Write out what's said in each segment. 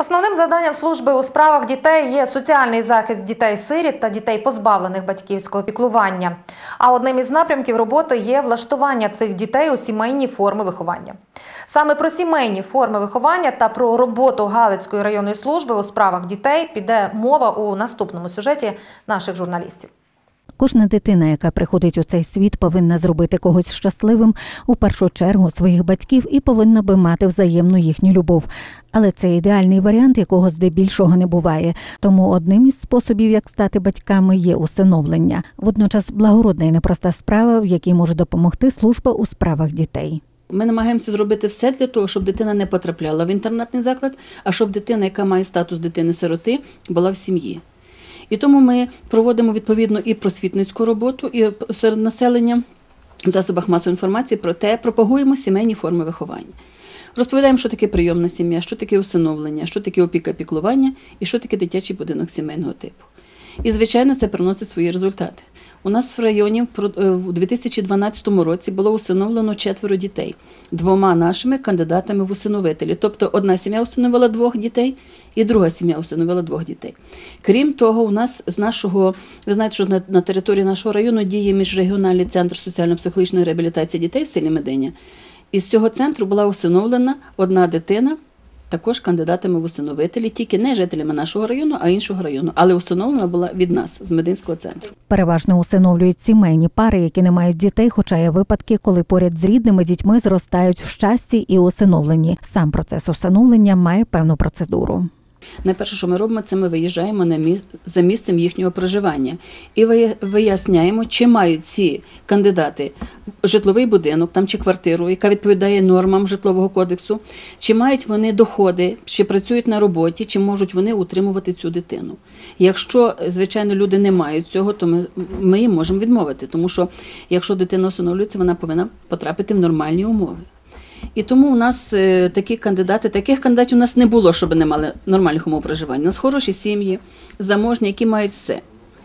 Основним завданням служби у справах дітей є соціальний захист дітей-сиріт та дітей, позбавлених батьківського піклування. А одним із напрямків роботи є влаштування цих дітей у сімейні форми виховання. Саме про сімейні форми виховання та про роботу Галицької районної служби у справах дітей піде мова у наступному сюжеті наших журналістів. Кожна дитина, яка приходить у цей світ, повинна зробити когось щасливим у першу чергу своїх батьків і повинна би мати взаємну їхню любов. Але це ідеальний варіант, якого здебільшого не буває. Тому одним із способів, як стати батьками, є усиновлення. Водночас благородна і непроста справа, в якій може допомогти служба у справах дітей. Ми намагаємося зробити все для того, щоб дитина не потрапляла в інтернатний заклад, а щоб дитина, яка має статус дитини-сироти, була в сім'ї. І тому ми проводимо відповідно і просвітницьку роботу, і серед населення в засобах масової інформації про те, пропагуємо сімейні форми виховання. Розповідаємо, що таке прийомна сім'я, що таке усиновлення, що таке опіка піклування і що таке дитячий будинок сімейного типу. І, звичайно, це приносить свої результати. У нас в районі в 2012 році було усиновлено четверо дітей двома нашими кандидатами в усиновителі. Тобто одна сім'я усиновила двох дітей, і друга сім'я усиновила двох дітей. Крім того, у нас з нашого, ви знаєте, що на, на території нашого району діє міжрегіональний центр соціально-психологічної реабілітації дітей в селі Мединя. І з цього центру була усиновлена одна дитина. Також кандидатами в усиновителі, тільки не жителями нашого району, а іншого району. Але усиновлена була від нас з мединського центру. Переважно усиновлюють сімейні пари, які не мають дітей, хоча є випадки, коли поряд з рідними дітьми зростають в щасті і усиновленні. Сам процес усиновлення має певну процедуру. Найперше, що ми робимо, це ми виїжджаємо на міс... за місцем їхнього проживання і виясняємо, чи мають ці кандидати житловий будинок там чи квартиру, яка відповідає нормам житлового кодексу, чи мають вони доходи, чи працюють на роботі, чи можуть вони утримувати цю дитину. Якщо, звичайно, люди не мають цього, то ми, ми їм можемо відмовити, тому що якщо дитина усиновлюється, вона повинна потрапити в нормальні умови. І тому у нас е, такі кандидати, таких кандидатів у нас не було, щоб не мали нормальних умов проживання. У нас хороші сім'ї, заможні, які мають все.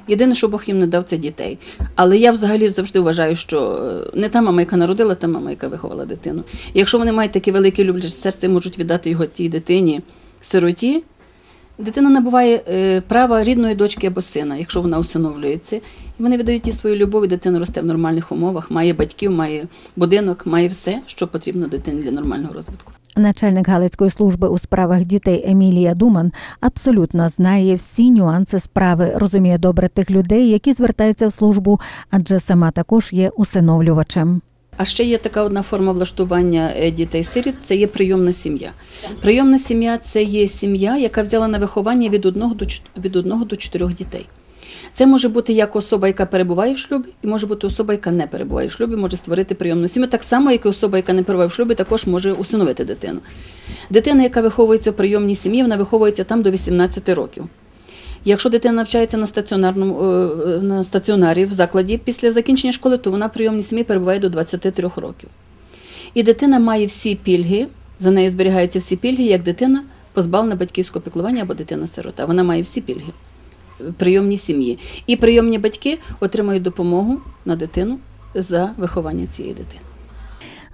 Єдине, що Бог їм не дав, це дітей. Але я взагалі завжди вважаю, що е, не та мама, яка народила, та мама, яка виховала дитину. І якщо вони мають таке велике любляче серце, можуть віддати його тій дитині, сироті. Дитина набуває е, права рідної дочки або сина, якщо вона усиновлюється. І вони видають їй свою любов, і дитина росте в нормальних умовах, має батьків, має будинок, має все, що потрібно дитині для нормального розвитку. Начальник Галицької служби у справах дітей Емілія Думан абсолютно знає всі нюанси справи, розуміє добре тих людей, які звертаються в службу, адже сама також є усиновлювачем. А ще є така одна форма влаштування дітей-сиріт це є прийомна сім'я. Прийомна сім'я це є сім'я, яка взяла на виховання від одного до від одного до чотирьох дітей. Це може бути як особа, яка перебуває в шлюбі, і може бути особа, яка не перебуває в шлюбі, може створити прийомну сім'ю. Так само, як і особа, яка не перебуває в шлюбі, також може усиновити дитину. Дитина, яка виховується в прийомній сім'ї, вона виховується там до 18 років. Якщо дитина навчається на стаціонарному на стаціонарі в закладі після закінчення школи, то вона в прийомній сім'ї перебуває до 23 років. І дитина має всі пільги, за нею зберігаються всі пільги, як дитина позбавлена батьківського піклування або дитина-сирота. Вона має всі пільги прийомній сім'ї. І прийомні батьки отримають допомогу на дитину за виховання цієї дитини.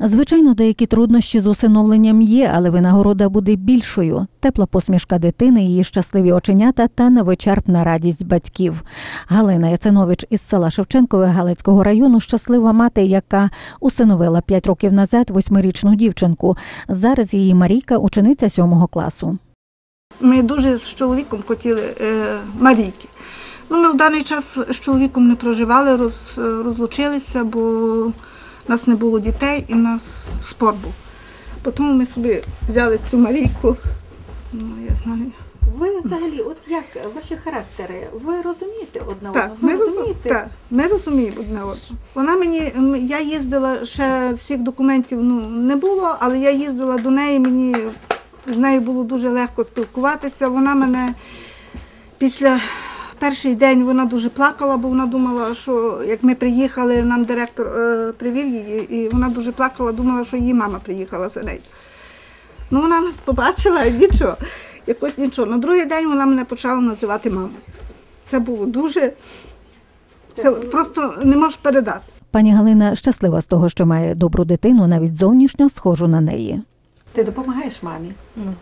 Звичайно, деякі труднощі з усиновленням є, але винагорода буде більшою. Тепла посмішка дитини, її щасливі оченята та невичерпна радість батьків. Галина Яцинович із села Шевченкове Галицького району щаслива мати, яка усиновила п'ять років назад восьмирічну дівчинку. Зараз її Марійка учениця сьомого класу. Ми дуже з чоловіком хотіли е, Марійки. Ну, Ми в даний час з чоловіком не проживали, роз, розлучилися, бо у нас не було дітей і в нас спор був. Тому ми собі взяли цю Марійку. Ну, я знаю. Ви взагалі, от як ваші характери, ви розумієте одне одного? Так, Ви ми, розуміємо, так, ми розуміємо одне одного. Вона мені, я їздила, ще всіх документів ну, не було, але я їздила до неї, мені з нею було дуже легко спілкуватися. Вона мене після перший день вона дуже плакала, бо вона думала, що як ми приїхали, нам директор е, привів її, і вона дуже плакала, думала, що її мама приїхала за нею. Ну, вона нас побачила і нічого, якось нічого. На другий день вона мене почала називати мамою. Це було дуже, це просто не можеш передати. Пані Галина щаслива з того, що має добру дитину, навіть зовнішньо схожу на неї. Ти допомагаєш мамі? Ну,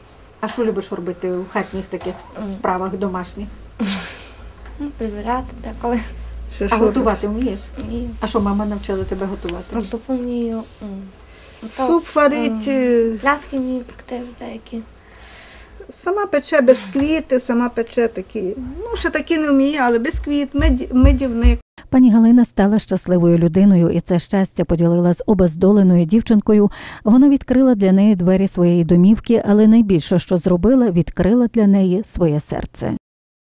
А що любиш робити у хатніх таких справах домашніх? Ну, прибирати деколи. А що готувати вмієш? І А що мама навчила тебе готувати? зупу вмію. то, Суп варить, е, Пляски вмію пекти вже деякі. сама пече бісквіти, сама пече такі. Ну, ще такі не вміє, але бісквіт, мед- медівник. Пані Галина стала щасливою людиною, і це щастя поділила з обездоленою дівчинкою. Вона відкрила для неї двері своєї домівки, але найбільше, що зробила, відкрила для неї своє серце.